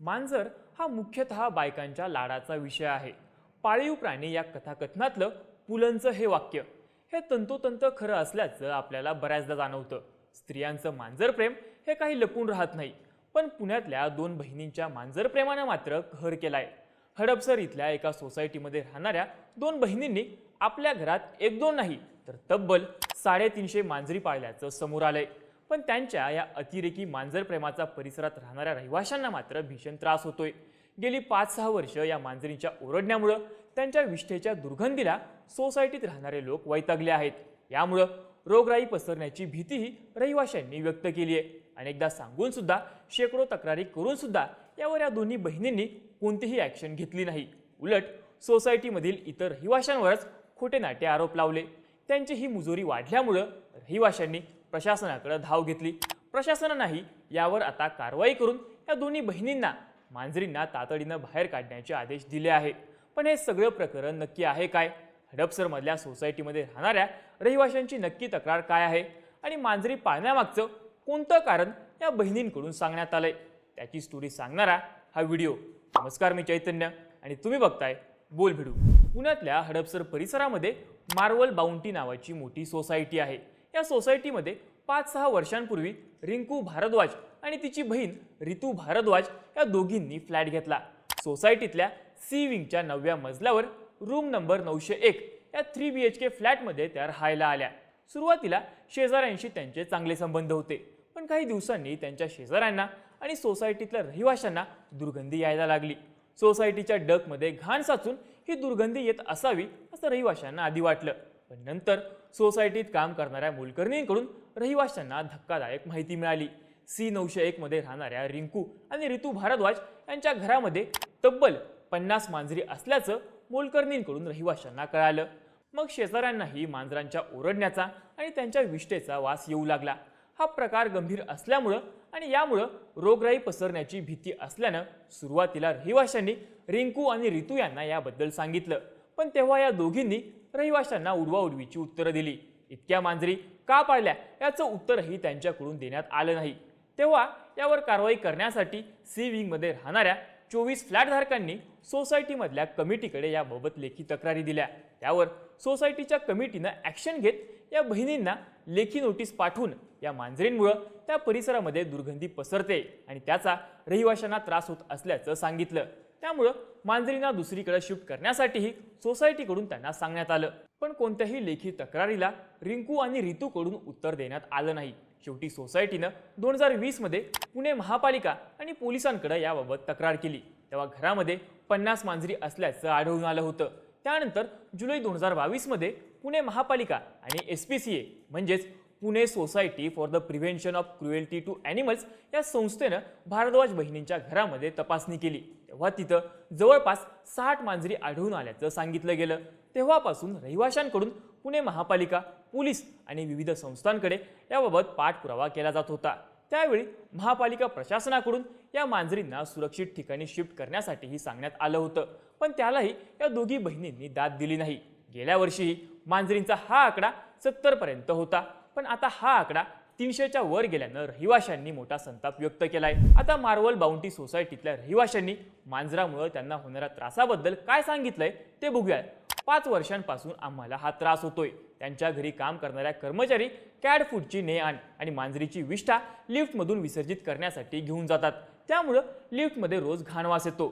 मांजर हा मुख्यतः बायकांच्या लाडाचा विषय आहे. पाळीव प्राणी या कथाकथनातलं पुलंचं हे वाक्य. हे तंतोतंत खरं असल्याचं आपल्याला बऱ्याचदा जाणवतं. स्त्रियांचं मांजर प्रेम हे काही लपून राहत नाही पण पुण्यातल्या दोन बहिणींच्या मांजरप्रेमानं मात्र कहर केलाय. हडपसर इथल्या एका सोसायटीमध्ये राहणाऱ्या दोन बहिणींनी आपल्या घरात एक दोन नाही तर तब्बल साडेतीनशे मांजरी पाळल्याचं समोर आलंय. पण त्यांच्या या अतिरेकी मांजर प्रेमाचा परिसरात राहणाऱ्या रहिवाशांना मात्र भीषण त्रास होतोय. गेली पाच सहा वर्ष या मांजरींच्या ओरडण्यामुळं त्यांच्या विष्ठेच्या दुर्गंधीला सोसायटीत राहणारे लोक वैतागले आहेत. यामुळं रोगराई पसरण्याची भीतीही रहिवाशांनी व्यक्त केली आहे. अनेकदा सांगून सुद्धा शेकडो तक्रारी करून सुद्धा यावर या दोन्ही बहिणींनी कोणतीही ॲक्शन घेतली नाही. उलट सोसायटीमधील इतर रहिवाशांवरच खोटे नाटे आरोप लावले. त्यांची ही मुजोरी वाढल्यामुळं रहिवाशांनी प्रशासनाकडे धाव घेतली. प्रशासनानंही यावर आता कारवाई करून या दोन्ही बहिणींना मांजरींना तातडीनं बाहेर काढण्याचे आदेश दिले आहे. पण हे सगळं प्रकरण नक्की आहे काय? हडपसरमधल्या सोसायटीमध्ये राहणाऱ्या रहिवाशांची नक्की तक्रार काय आहे? आणि मांजरी पाळण्यामागचं कोणतं कारण या बहिणींकडून सांगण्यात आलंय? त्याची स्टोरी सांगणारा हा व्हिडिओ. नमस्कार मी चैतन्य आणि तुम्ही बघताय बोल भिडू पुण्यातल्या हडपसर परिसरामध्ये मार्वल बाउंटी नावाची मोठी सोसायटी आहे. या सोसायटीमध्ये पाच सहा वर्षांपूर्वी रिंकू भारद्वाज आणि तिची बहीण रितू भारद्वाज या दोघींनी फ्लॅट घेतला. सोसायटीतल्या सी विंगच्या नवव्या मजल्यावर रूम नंबर नऊशे एक या थ्री बी एच के फ्लॅटमध्ये त्या राहायला आल्या. सुरुवातीला शेजाऱ्यांशी त्यांचे चांगले संबंध होते पण काही दिवसांनी त्यांच्या शेजाऱ्यांना आणि सोसायटीतल्या रहिवाशांना दुर्गंधी यायला लागली. सोसायटीच्या डकमध्ये घाण साचून ही दुर्गंधी येत असावी असं रहिवाशांना आधी वाटलं पण नंतर सोसायटीत काम करणाऱ्या मोलकर्णींकडून रहिवाशांना धक्कादायक माहिती मिळाली. सी नऊशे एकमध्ये राहणाऱ्या रिंकू आणि रितू भारद्वाज यांच्या घरामध्ये तब्बल पन्नास मांजरी असल्याचं मोलकर्णींकडून रहिवाशांना कळालं. मग शेजाऱ्यांनाही मांजरांच्या ओरडण्याचा आणि त्यांच्या विष्ठेचा वास येऊ लागला. हा प्रकार गंभीर असल्यामुळं आणि यामुळं रोगराई पसरण्याची भीती असल्यानं सुरुवातीला रहिवाशांनी रिंकू आणि रितू यांना याबद्दल सांगितलं. पण तेव्हा या दोघींनी रहिवाशांना उडवाउडवीची उत्तरं दिली. इतक्या मांजरी का पाळल्या? याचं उत्तरही त्यांच्याकडून देण्यात आलं नाही. तेव्हा यावर कारवाई करण्यासाठी सी विंगमध्ये राहणाऱ्या चोवीस फ्लॅटधारकांनी सोसायटीमधल्या कमिटीकडे याबाबत लेखी तक्रारी दिल्या. त्यावर सोसायटीच्या कमिटीनं ॲक्शन घेत या बहिणींना लेखी नोटीस पाठवून या मांजरींमुळं त्या परिसरामध्ये दुर्गंधी पसरते आणि त्याचा रहिवाशांना त्रास होत असल्याचं सांगितलं. त्यामुळं मांजरींना दुसरीकडे शिफ्ट करण्यासाठीही सोसायटीकडून त्यांना सांगण्यात आलं. पण कोणत्याही लेखी तक्रारीला रिंकू आणि रितूकडून उत्तर देण्यात आलं नाही. शेवटी सोसायटीनं दोन हजार वीसमध्ये पुणे महापालिका आणि पोलिसांकडे याबाबत तक्रार केली. तेव्हा घरामध्ये पन्नास मांजरी असल्याचं आढळून आलं होतं. त्यानंतर जुलै दोन हजार बावीसमध्ये पुणे महापालिका आणि एस पी सी ए म्हणजेच Pune society for the prevention of cruelty to animals या संस्थेनं भारद्वाज बहिणींच्या घरामध्ये तपासणी केली. तेव्हा तिथं जवळपास साठ मांजरी आढळून आल्याचं सांगितलं गेलं तेव्हापासून रहिवाशांकडून पुणे महापालिका पोलीस आणि विविध संस्थांकडे याबाबत पाठपुरावा केला जात होता. त्यावेळी महापालिका प्रशासनाकडून या मांजरींना सुरक्षित ठिकाणी शिफ्ट करण्यासाठीही सांगण्यात आलं होतं. पण त्यालाही या दोघी बहिणींनी दाद दिली नाही. गेल्या वर्षीही मांजरींचा हा आकडा सत्तरपर्यंत होता. पण आता हा आकडा तीनशेच्या वर गेल्यानं रहिवाशांनी मोठा संताप व्यक्त केला आहे आता मार्वल बाउंटी सोसायटीतल्या रहिवाशांनी मांजरामुळे त्यांना होणाऱ्या त्रासाबद्दल काय सांगितलंय ते बघूया पाच वर्षांपासून आम्हाला हा त्रास होतोय. त्यांच्या घरी काम करणाऱ्या कर्मचारी कॅड फूडची ने आण आणि मांजरीची विष्ठा लिफ्टमधून विसर्जित करण्यासाठी घेऊन जातात. त्यामुळं लिफ्टमध्ये रोज घाणवास येतो.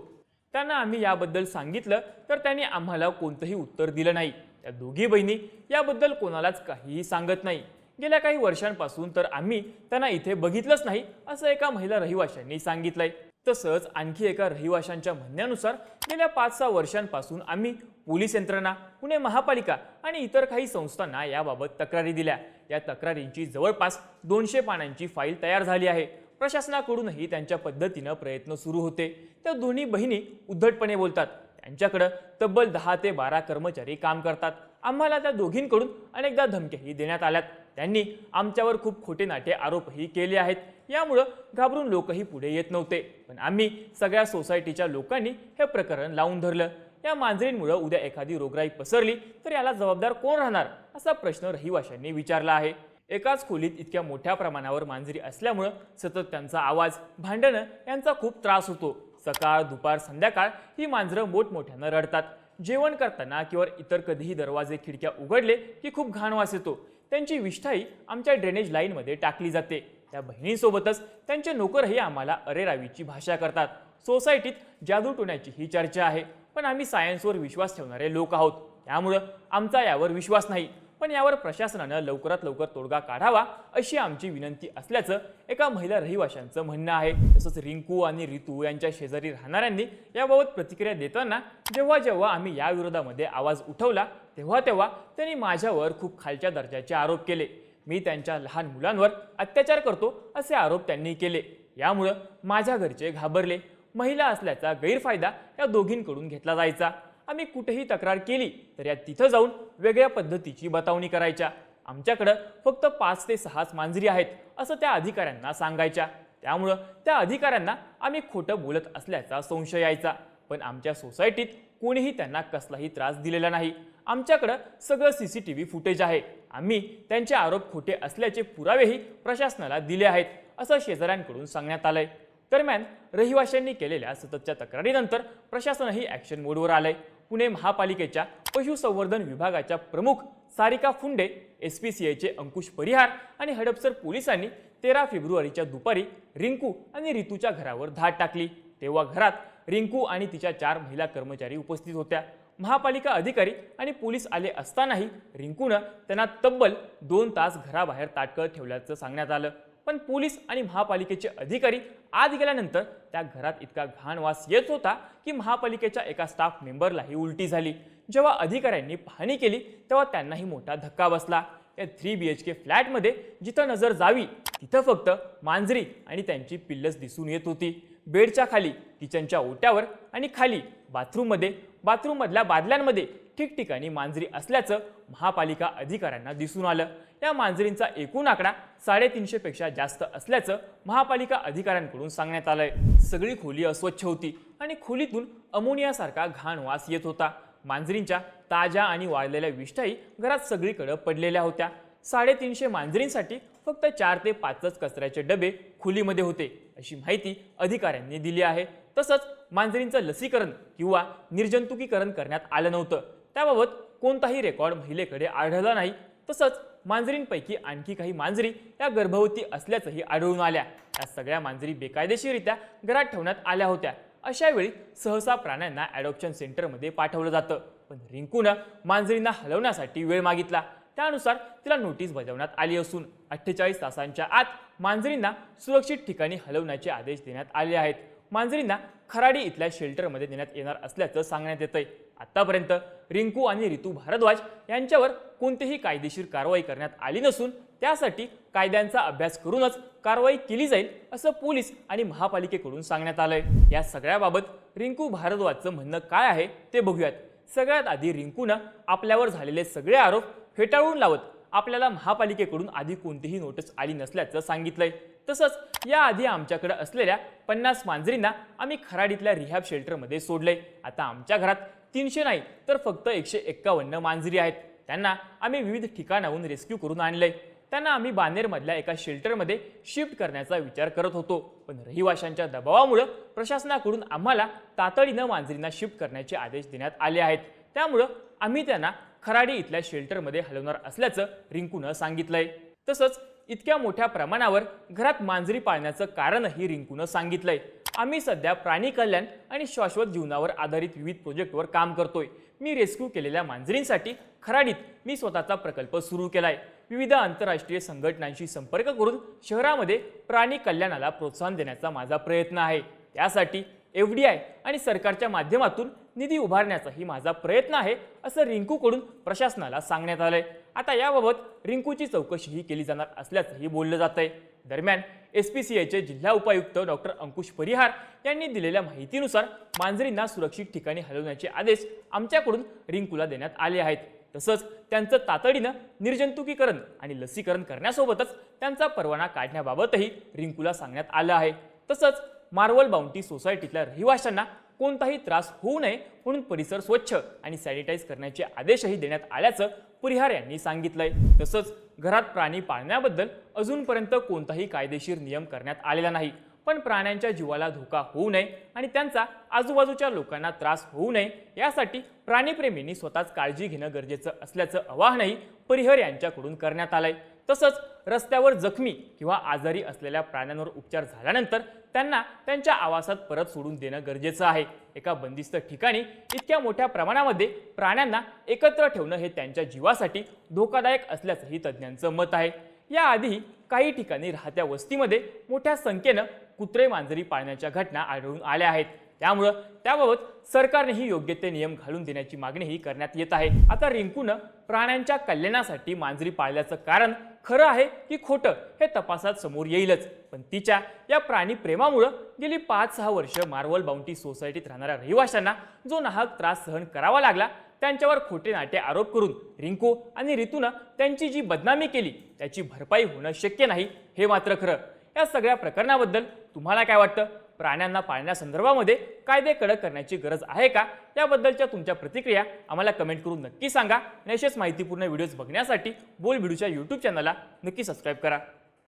त्यांना आम्ही याबद्दल सांगितलं तर त्यांनी आम्हाला कोणतंही उत्तर दिलं नाही. त्या दोघी बहिणी याबद्दल कोणालाच काहीही सांगत नाही. गेल्या काही वर्षांपासून तर आम्ही त्यांना इथे बघितलंच नाही असं एका महिला रहिवाशांनी सांगितलंय. तसंच आणखी एका रहिवाशांच्या म्हणण्यानुसार गेल्या पाच सहा वर्षांपासून आम्ही पोलीस यंत्रणा पुणे महापालिका आणि इतर काही संस्थांना याबाबत तक्रारी दिल्या. या तक्रारींची जवळपास दोनशे पानांची फाईल तयार झाली आहे. प्रशासनाकडूनही त्यांच्या पद्धतीनं प्रयत्न सुरू होते. त्या दोन्ही बहिणी उद्धटपणे बोलतात. त्यांच्याकडं तब्बल दहा ते बारा कर्मचारी काम करतात. आम्हाला त्या दोघींकडून अनेकदा धमक्याही देण्यात आल्यात. त्यांनी आमच्यावर खूप खोटे नाटे आरोपही केले आहेत. यामुळं घाबरून लोकही पुढे येत नव्हते. पण आम्ही सगळ्या सोसायटीच्या लोकांनी हे प्रकरण लावून धरलं. या मांजरींमुळं उद्या एखादी रोगराई पसरली तर याला जबाबदार कोण राहणार? असा प्रश्न रहिवाशांनी विचारला आहे. एकाच खोलीत इतक्या मोठ्या प्रमाणावर मांजरी असल्यामुळं सतत त्यांचा आवाज भांडणं यांचा खूप त्रास होतो. सकाळ दुपार संध्याकाळ ही मांजरं मोठमोठ्यानं रडतात. जेवण करताना किंवा इतर कधीही दरवाजे खिडक्या उघडले की खूप घाण वास येतो. त्यांची विष्ठाई आमच्या ड्रेनेज लाईनमध्ये टाकली जाते. त्या बहिणींसोबतच त्यांचे नोकरही आम्हाला अरेरावीची भाषा करतात. सोसायटीत जादू टोण्याची ही चर्चा आहे. पण आम्ही सायन्सवर विश्वास ठेवणारे लोक आहोत. त्यामुळं आमचा यावर विश्वास नाही. पण यावर प्रशासनानं लवकरात लवकर तोडगा काढावा अशी आमची विनंती असल्याचं एका महिला रहिवाशांचं म्हणणं आहे. तसंच रिंकू आणि रितू यांच्या शेजारी राहणाऱ्यांनी याबाबत प्रतिक्रिया देताना जेव्हा जेव्हा आम्ही या विरोधामध्ये आवाज उठवला तेव्हा तेव्हा त्यांनी माझ्यावर खूप खालच्या दर्जाचे आरोप केले. मी त्यांच्या लहान मुलांवर अत्याचार करतो असे आरोप त्यांनी केले. यामुळं माझ्या घरचे घाबरले. महिला असल्याचा गैरफायदा या दोघींकडून घेतला जायचा. आम्ही कुठेही तक्रार केली तर या तिथं जाऊन वेगळ्या पद्धतीची बतावणी करायच्या. आमच्याकडं फक्त पाच ते सहाच मांजरी आहेत असं त्या अधिकाऱ्यांना सांगायच्या. त्यामुळं त्या अधिकाऱ्यांना आम्ही खोटं बोलत असल्याचा संशय यायचा. पण आमच्या सोसायटीत कोणीही त्यांना कसलाही त्रास दिलेला नाही. आमच्याकडं सगळं C C T V footage आहे. आम्ही त्यांचे आरोप खोटे असल्याचे पुरावेही प्रशासनाला दिले आहेत असं शेजाऱ्यांकडून सांगण्यात आलंय. दरम्यान रहिवाशांनी केलेल्या सततच्या तक्रारीनंतर प्रशासनही ॲक्शन मोडवर आलंय. पुणे महापालिकेच्या पशुसंवर्धन विभागाच्या प्रमुख Sarika Phunde S P C आयचे अंकुश परिहार आणि हडपसर पोलिसांनी तेरा फेब्रुवारीच्या दुपारी रिंकू आणि रितूच्या घरावर धाड टाकली. तेव्हा घरात रिंकू आणि तिच्या चार महिला कर्मचारी उपस्थित होत्या. महापालिका अधिकारी आणि पोलीस आले असतानाही रिंकूनं त्यांना तब्बल दोन तास घराबाहेर ताटकळत ठेवल्याचं सांगण्यात आलं. पण पोलीस आणि महापालिकेचे अधिकारी आत गेल्यानंतर त्या घरात इतका घाण वास येत होता की महापालिकेच्या एका स्टाफ मेंबरलाही उलटी झाली. जेव्हा अधिकाऱ्यांनी पाहणी केली तेव्हा त्यांनाही मोठा धक्का बसला. या थ्री बी एच के फ्लॅटमध्ये जिथं नजर जावी तिथं फक्त मांजरी आणि त्यांची पिल्लस दिसून येत होती. बेडच्या खाली किचनच्या ओट्यावर आणि खाली बाथरूममध्ये बाथरूममधल्या बादल्यांमध्ये ठिकठिकाणी मांजरी असल्याचं महापालिका अधिकाऱ्यांना दिसून आलं. या मांजरींचा एकूण आकडा साडेतीनशेपेक्षा जास्त असल्याचं महापालिका अधिकाऱ्यांकडून सांगण्यात आलंय. सगळी खोली अस्वच्छ होती आणि खोलीतून अमोनियासारखा घाण वास येत होता. मांजरींच्या ताज्या आणि वाळलेल्या विष्ठाही घरात सगळीकडे पडलेल्या होत्या. साडेतीनशे मांजरींसाठी फक्त चार ते पाचच कचऱ्याचे डबे खोलीमध्ये होते अशी माहिती अधिकाऱ्यांनी दिली आहे. तसंच मांजरींचं लसीकरण किंवा निर्जंतुकीकरण करण्यात आलं नव्हतं. त्याबाबत कोणताही रेकॉर्ड महिलेकडे आढळला नाही. तसंच मांजरींपैकी आणखी काही मांजरी या गर्भवती असल्याचंही आढळून आल्या. या सगळ्या मांजरी बेकायदेशीरित्या घरात ठेवण्यात आल्या होत्या. अशा वेळी सहसा प्राण्यांना ॲडॉप्शन सेंटरमध्ये पाठवलं जातं. पण रिंकूनं मांजरींना हलवण्यासाठी वेळ मागितला. त्यानुसार तिला नोटीस बजावण्यात आली असून अठ्ठेचाळीस तासांच्या आत मांजरींना सुरक्षित ठिकाणी हलवण्याचे आदेश देण्यात आले आहेत. मांजरींना खराडी इथल्या शेल्टरमध्ये देण्यात येणार असल्याचं सांगण्यात येतंय. आतापर्यंत रिंकू आणि रितू भारद्वाज यांच्यावर कोणतीही कायदेशीर कारवाई करण्यात आली नसून त्यासाठी कायद्यांचा अभ्यास करूनच कारवाई केली जाईल असं पोलीस आणि महापालिकेकडून सांगण्यात आलंय. या सगळ्याबाबत रिंकू भारद्वाजचं म्हणणं काय आहे ते बघूयात. सगळ्यात आधी रिंकूनं आपल्यावर झालेले सगळे आरोप फेटाळून लावत आपल्याला महापालिकेकडून आधी कोणतीही नोटीस आली नसल्याचं सांगितलंय. तसंच याआधी आमच्याकडे असलेल्या पन्नास मांजरींना आम्ही खराडीतल्या रिहॅब शेल्टरमध्ये सोडलंय. आता आमच्या घरात तीनशे नाही तर फक्त एकशे एक्कावन्न मांजरी आहेत. त्यांना आम्ही विविध ठिकाणाहून रेस्क्यू करून आणलंय. त्यांना आम्ही बानेरमधल्या एका शेल्टरमध्ये शिफ्ट करण्याचा विचार करत होतो. पण रहिवाशांच्या दबावामुळं प्रशासनाकडून आम्हाला तातडीनं मांजरींना शिफ्ट करण्याचे आदेश देण्यात आले आहेत. त्यामुळं आम्ही त्यांना खराडी इथल्या शेल्टरमध्ये हलवणार असल्याचं रिंकूनं सांगितलंय. तसंच इतक्या मोठ्या प्रमाणावर घरात मांजरी पाळण्याचं कारणही रिंकूनं सांगितलंय. आम्ही सध्या प्राणी कल्याण आणि शाश्वत जीवनावर आधारित विविध प्रोजेक्टवर काम करतोय. मी रेस्क्यू केलेल्या मांजरींसाठी खराडीत मी स्वतःचा प्रकल्प सुरू केलाय. विविध आंतरराष्ट्रीय संघटनांशी संपर्क करून शहरामध्ये प्राणी कल्याणाला प्रोत्साहन देण्याचा माझा प्रयत्न आहे. त्यासाठी एफ डी आय आणि सरकारच्या माध्यमातून निधी उभारण्याचाही माझा प्रयत्न आहे असं रिंकूकडून प्रशासनाला सांगण्यात आलंय. आता याबाबत रिंकूची चौकशीही केली जाणार असल्याचंही बोललं जात आहे दरम्यान एस पी सी आयचे जिल्हा उपायुक्त डॉक्टर अंकुश परिहार यांनी दिलेल्या माहितीनुसार मांजरींना सुरक्षित ठिकाणी हलवण्याचे आदेश आमच्याकडून रिंकूला देण्यात आले आहेत. तसंच त्यांचं तातडीनं निर्जंतुकीकरण आणि लसीकरण करण्यासोबतच त्यांचा परवाना काढण्याबाबतही रिंकूला सांगण्यात आलं आहे. तसंच मार्वल बाउंटी सोसायटीतल्या रहिवाशांना कोणताही त्रास होऊ नये म्हणून परिसर स्वच्छ आणि सॅनिटाईज करण्याचे आदेशही देण्यात आल्याचं परिहार यांनी सांगितलंय. तसंच घरात प्राणी पाळण्याबद्दल अजूनपर्यंत कोणताही कायदेशीर नियम करण्यात आलेला नाही. पण प्राण्यांच्या जीवाला धोका होऊ नये आणि त्यांचा आजूबाजूच्या लोकांना त्रास होऊ नये यासाठी प्राणीप्रेमींनी स्वतःच काळजी घेणं गरजेचं असल्याचं आवाहनही परिहर यांच्याकडून करण्यात आलंय. तसंच रस्त्यावर जखमी किंवा आजारी असलेल्या प्राण्यांवर उपचार झाल्यानंतर त्यांना त्यांच्या आवासात परत सोडून देणं गरजेचं आहे. एका बंदिस्त ठिकाणी इतक्या मोठ्या प्रमाणामध्ये प्राण्यांना एकत्र ठेवणं हे त्यांच्या जीवासाठी धोकादायक असल्याचंही तज्ज्ञांचं मत आहे. याआधी काही ठिकाणी राहत्या वस्तीमध्ये मोठ्या संख्येनं कुत्रे मांजरी पाळण्याच्या घटना आढळून आल्या आहेत. त्यामुळं त्याबाबत सरकारनेही योग्य ते नियम घालून देण्याची मागणीही करण्यात येत आहे. आता रिंकूनं प्राण्यांच्या कल्याणासाठी मांजरी पाळल्याचं कारण खरं आहे की खोटं हे तपासात समोर येईलच. पण तिच्या या प्राणी प्रेमामुळं गेली पाच सहा वर्ष मार्वल बाउंटी सोसायटीत राहणाऱ्या रहिवाशांना जो नाहक त्रास सहन करावा लागला त्यांच्यावर खोटे नाटे आरोप करून रिंकू आणि रितूनं त्यांची जी बदनामी केली त्याची भरपाई होणं शक्य नाही हे मात्र खरं. या सगळ्या प्रकरणाबद्दल तुम्हाला काय वाटतं? प्राण्यांना पाळण्यासंदर्भामध्ये कायदे कडक करण्याची गरज आहे का? याबद्दलच्या तुमच्या प्रतिक्रिया आम्हाला कमेंट करून नक्की सांगा. आणि असेच माहितीपूर्ण व्हिडिओज बघण्यासाठी बोल व्हिडिओच्या यूट्यूब चॅनलला नक्की सबस्क्राईब करा.